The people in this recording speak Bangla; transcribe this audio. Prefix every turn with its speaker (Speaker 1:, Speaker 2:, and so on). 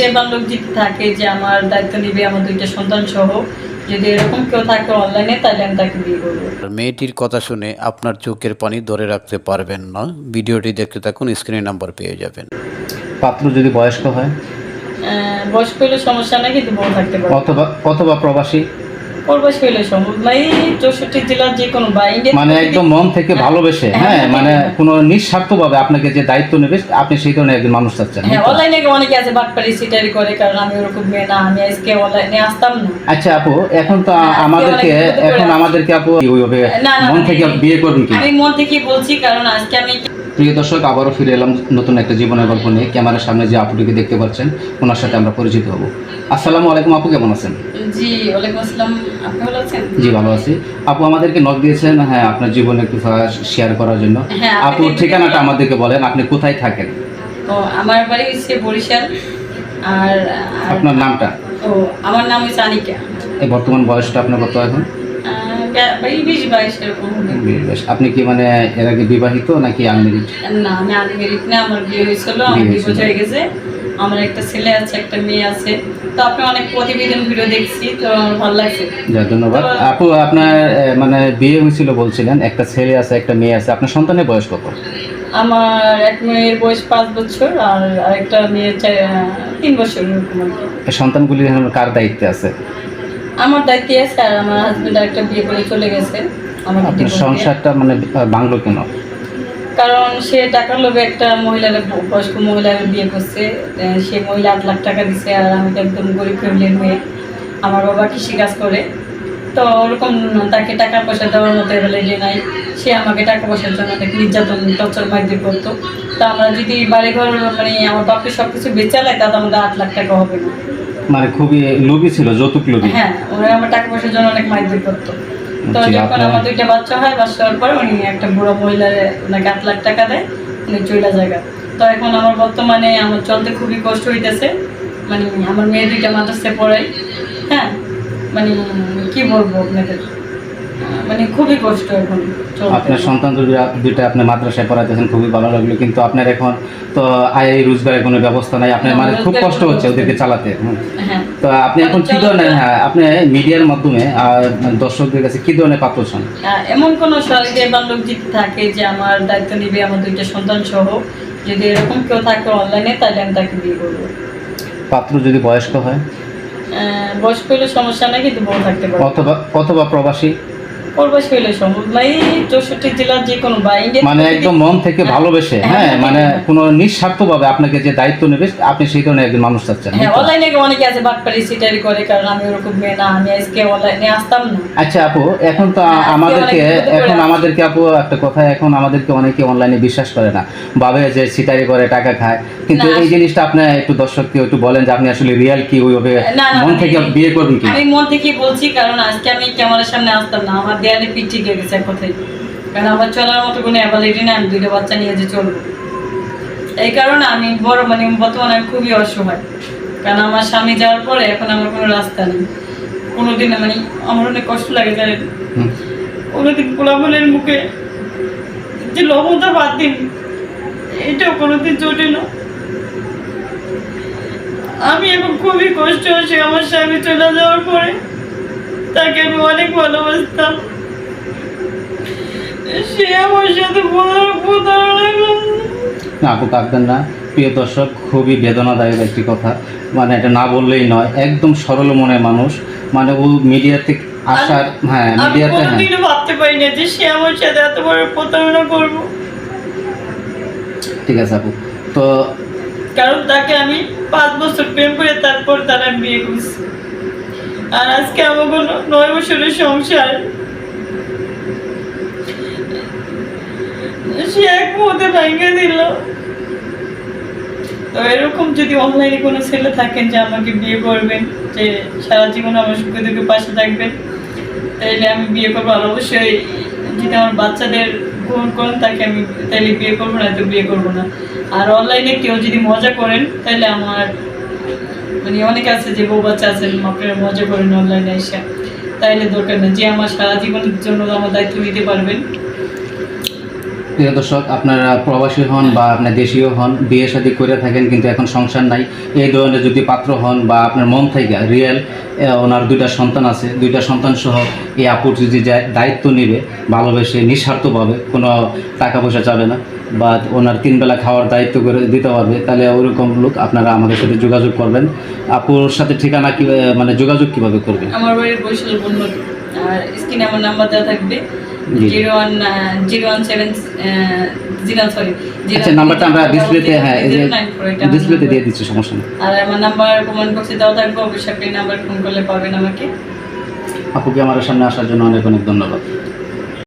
Speaker 1: দেবার লোক যদি থাকে যে আমার দায়িত্ব নিবে আমার দুইটা সন্তান সহ যদি এরকম কেউ থাকে অনলাইনে তাহলে আমি তাকে বিয়ে করব।
Speaker 2: মেয়েটির কথা শুনে আপনার চোখের পানি ধরে রাখতে পারবেন না। ভিডিওটি দেখতে থাকুন স্ক্রিনে নাম্বার পেয়ে যাবেন।
Speaker 3: পাত্র যদি বয়স্ক হয়?
Speaker 1: বয়স্ক হলে সমস্যা নাই কিন্তু বড় থাকতে পারে
Speaker 3: অথবা অথবা প্রবাসী?
Speaker 1: পরবয়স্ক হইলে সম্ভব। চৌষট্টি জেলার যে কোনো বা
Speaker 3: মানে একদম মন থেকে ভালোবেসে হ্যাঁ মানে কোনো নিঃস্বার্থভাবে আপনাকে যে দায়িত্ব নেবে আপনি সেই ধরনের একজন মানুষ চাচ্ছেন
Speaker 1: হ্যাঁ অনলাইনে অনেকে আছে বাটপারি সিটারি করে কারণ আমি ওরকম মেয়ে না আমি আজকে অনলাইনে আসতাম না।
Speaker 3: আচ্ছা আপু এখন তো
Speaker 1: হ্যাঁ,
Speaker 3: আমাদেরকে এখন আমাদেরকে আপু মন থেকে বিয়ে করবেন কি?
Speaker 1: আমি মন থেকে বলছি কারণ আজকে আমি
Speaker 3: প্রিয় দর্শক আবারও ফিরে এলাম নতুন একটা জীবনের গল্প নিয়ে। ক্যামেরার সামনে যে আপুটিকে দেখতে পাচ্ছেন ওনার সাথে আমরা পরিচিত হব। আসসালামু আলাইকুম আপু কেমন আছেন?
Speaker 1: জি ওয়ালাইকুম আসসালাম। আপনি ভালো আছেন?
Speaker 3: জি ভালো আছি। আপু আমাদেরকে নক দিয়েছেন হ্যাঁ আপনার জীবনে একটু শেয়ার করার জন্য।
Speaker 1: হ্যাঁ,
Speaker 3: আপুর ঠিকানাটা আমাদেরকে বলেন আপনি কোথায় থাকেন?
Speaker 1: ও আমার বাড়ি হচ্ছে বরিশাল আর
Speaker 3: আপনার নামটা?
Speaker 1: ও আমার নাম হচ্ছে আনিকা।
Speaker 3: এই বর্তমান বয়সটা আপনার কত এখন?
Speaker 1: বিশ বাইশ এরকম হবে।
Speaker 3: বেশ আপনি কি মানে এর আগে বিবাহিত নাকি আনমেরিড
Speaker 1: না আমি আনমেরিড না আমার বিয়ে হয়েছিল আমার
Speaker 3: বিয়ে।
Speaker 1: হয়ে গেছে। আমার একটা ছেলে আছে একটা মেয়ে আছে। তো আপনি অনেক প্রতিবেদন ভিডিও দেখছি তো ভালো লাগছে।
Speaker 3: ধন্যবাদ। আপু আপনার মানে বিয়ে হয়েছিল বলছিলেন একটা ছেলে আছে একটা মেয়ে আছে। আপনার সন্তানের বয়স কত?
Speaker 1: আমার এক মেয়ের বয়স পাঁচ বছর আর আরেকটা মেয়ের তিন বছর
Speaker 3: সন্তানগুলি কার দায়িত্বে আছে?
Speaker 1: আমার দায়িত্বে আছে আর আমার হাজবেন্ড একটা বিয়ে করে চলে গেছে। আমার
Speaker 3: আপনার সংসারটা মানে বাংলো কেন?
Speaker 1: কারণ সে টাকার লোভে একটা মহিলার বয়স্ক মহিলার বিয়ে করছে সে মহিলা আট লাখ টাকা দিছে আর আমি তো একদম গরিব ফ্যামিলির মেয়ে। আমার বাবা কৃষিকাজ করে। তো ওরকম তাকে টাকা পয়সা দেওয়ার মতো অ্যাভেলেবলি নাই। সে আমাকে টাকা পয়সার জন্য অনেক নির্যাতন টর্চার মারধর করতো। তো আমরা যদি বাড়ি ঘর মানে আমার বাপকে সব কিছু বেচালাই তাতে আমাদের আট লাখ টাকা হবে না।
Speaker 3: মানে খুবই লোভী ছিল যৌতুক লোভী।
Speaker 1: হ্যাঁ ওরা আমার টাকা পয়সার জন্য অনেক মারধর করতো। তো যখন আমার দুইটা বাচ্চা হয় বাচ্চা হওয়ার পর উনি একটা বুড়ো মহিলার ওনাকে আট লাখ টাকা দেয় উনি চইলা জায়গা তো এখন আমার বর্তমানে আমার চলতে খুবই কষ্ট হইতেছে। মানে আমার মেয়ে দুইটা মাদ্রাসায় পড়াই হ্যাঁ মানে কি বলব আপনাদের? মানে খুবই কষ্ট এখন
Speaker 3: আপনার সন্তান দুইটা- আপনি মাদ্রাসায় পড়াইতেছেন খুবই ভালো লাগল। কিন্তু আপনার এখন তো আয় রোজগারের কোনো ব্যবস্থা নাই। আপনার মানে খুব কষ্ট হচ্ছে ওদেরকে চালাতে।
Speaker 1: হ্যাঁ।
Speaker 3: তো আপনি এখন কি ধরনের হ্যাঁ আপনি মিডিয়ার মাধ্যমে দর্শকদের কাছে কি ধরনের পাত্র চান?
Speaker 1: এমন কোনো সহৃদয় লোক যদি থাকে যে আমার দায়িত্ব নিবে আমার দুইটা সন্তান সহ যদি এরকম কেউ থাকে অনলাইনে তাহলে আমি তাকে বিয়ে করব।
Speaker 3: পাত্র যদি বয়স্ক হয়?
Speaker 1: বয়স্ক হইলে সমস্যা নেই কিন্তু বউ থাকতে পারে
Speaker 3: অথবা অথবা প্রবাসী?
Speaker 1: পরবয়স্ক হইলে সম্ভব ভাই চৌষট্টি জেলার যে কোনো বা
Speaker 3: মানে একদম মন থেকে ভালোবেসে
Speaker 1: হ্যাঁ,
Speaker 3: হ্যাঁ
Speaker 1: হ্যাঁ,
Speaker 3: মানে
Speaker 1: হ্যাঁ।
Speaker 3: কোনো নিঃস্বার্থভাবে আপনাকে যে দায়িত্ব নেবে আপনি সেই ধরনের একজন মানুষ চাচ্ছেন
Speaker 1: হ্যাঁ অনলাইনে অনেকে আছে বাটপারি সিটারি করে কারণ আমি ওরকম মেয়ে না আমি আজকে অনলাইনে আসতাম না।
Speaker 3: আচ্ছা আপু এখন তো
Speaker 1: হ্যাঁ,
Speaker 3: আমাদেরকে এখন আমাদেরকে আপু একটা কথা এখন আমাদেরকে অনেকে অনলাইনে বিশ্বাস করে না। ভাবে যে সিটারি করে টাকা খায়। কিন্তু এই জিনিসটা আপনি একটু দর্শককে একটু বলেন যে আপনি আসলে রিয়াল কি ওইভাবে মন থেকে বিয়ে করবেন কি?
Speaker 1: আমি মন থেকে বলছি কারণ আজকে আমি ক্যামেরার সামনে আসতাম না আমার দেয়ালে পিঠ ঠিক হয়ে গেছে এক কথায়। কারণ আমার চলার মতো কোনো অ্যাবিলিটি না আমি দুইটা বাচ্চা নিয়ে যে চলবো। এই কারণে আমি বড় মানে বর্তমানে আমি খুবই অসহায়। কারণ আমার স্বামী যাওয়ার পরে এখন আমার কোনো রাস্তা নেই। কোনোদিন মানে আমার অনেক কষ্ট লাগে জানেন? কোনোদিন গোলাপলের মুখে যে লবণটা বাদ দিন এটাও কোনোদিন জোটে না। আমি এখন খুবই কষ্ট হচ্ছে আমার স্বামী চলে যাওয়ার পরে। তাকে আমি অনেক ভালোবাসতাম। সে আমার সাথে।
Speaker 3: না আপু কাঁদবেন না। প্রিয় দর্শক খুবই বেদনাদায়ক একটি কথা। মানে এটা না বললেই নয় একদম সরল মনের মানুষ। মানে ও মিডিয়াতে আসার হ্যাঁ মিডিয়াতে হ্যাঁ
Speaker 1: ভাবতে পারি না যে সে আমার সাথে এত বড় প্রতারণা করব।
Speaker 3: ঠিক আছে আপু। তো
Speaker 1: কারণ তাকে আমি পাঁচ বছর প্রেম করে তারপর তার বিয়ে করছি। আর আজকে আমার কোনো নয় বছরের সংসার সে এক মুহূর্তে ভেঙে দিল। তো এরকম যদি অনলাইনে কোনো ছেলে থাকেন যে আমাকে বিয়ে করবেন, যে সারা জীবন আমার সুখে দুঃখে পাশে থাকবেন তাইলে আমি বিয়ে করব। আর অবশ্যই যদি আমার বাচ্চাদের গ্রহণ করেন, তাকে আমি তাইলে বিয়ে করব না তো বিয়ে করব না। আর অনলাইনে কেউ যদি মজা করেন, তাহলে আমার মানে অনেক আছে যে বউ বাচ্চা আছেন আপনারা মজা করেন অনলাইনে এসে। তাইলে দরকার নেই যে আমার সারা জীবনের জন্য আমার দায়িত্ব নিতে পারবেন।
Speaker 3: প্রিয় দর্শক, আপনারা প্রবাসী হন বা আপনার দেশীয় হন, বিয়ে শাদী করে থাকেন কিন্তু এখন সংসার নাই। এই ধরনের যদি পাত্র হন বা আপনার মন থেকে রিয়েল ওনার দুইটা সন্তান আছে, দুইটা সন্তান সহ এই আপুর যদি দায়িত্ব নেবে, ভালোবেসে নিঃস্বার্থভাবে কোনো টাকা পয়সা চাবে না, বা ওনার তিনবেলা খাওয়ার দায়িত্ব করে দিতে পারবে, তাহলে ওরকম লোক আপনারা আমাদের সাথে যোগাযোগ করবেন। আপুর সাথে ঠিকানা কি মানে যোগাযোগ কীভাবে করবেন?
Speaker 1: আমার বাড়ির বৈশাল বন্ধু আর স্ক্রিনে আমার নাম্বার দেওয়া থাকবে। Zero one zero one seven zero sorry
Speaker 3: আচ্ছা নাম্বারটা আমরা ডিসপ্লেতে হ্যাঁ এই যে ডিসপ্লেতে দিয়ে দিচ্ছি সমস্যা নেই।
Speaker 1: আর আমার নাম্বার কমেন্ট বক্সে দেওয়া থাকবে অবশ্যই আপনি নাম্বার ফোন করলে পাবেন আমাকে।
Speaker 3: আপুকে আমার সামনে আসার জন্য অনেক অনেক ধন্যবাদ।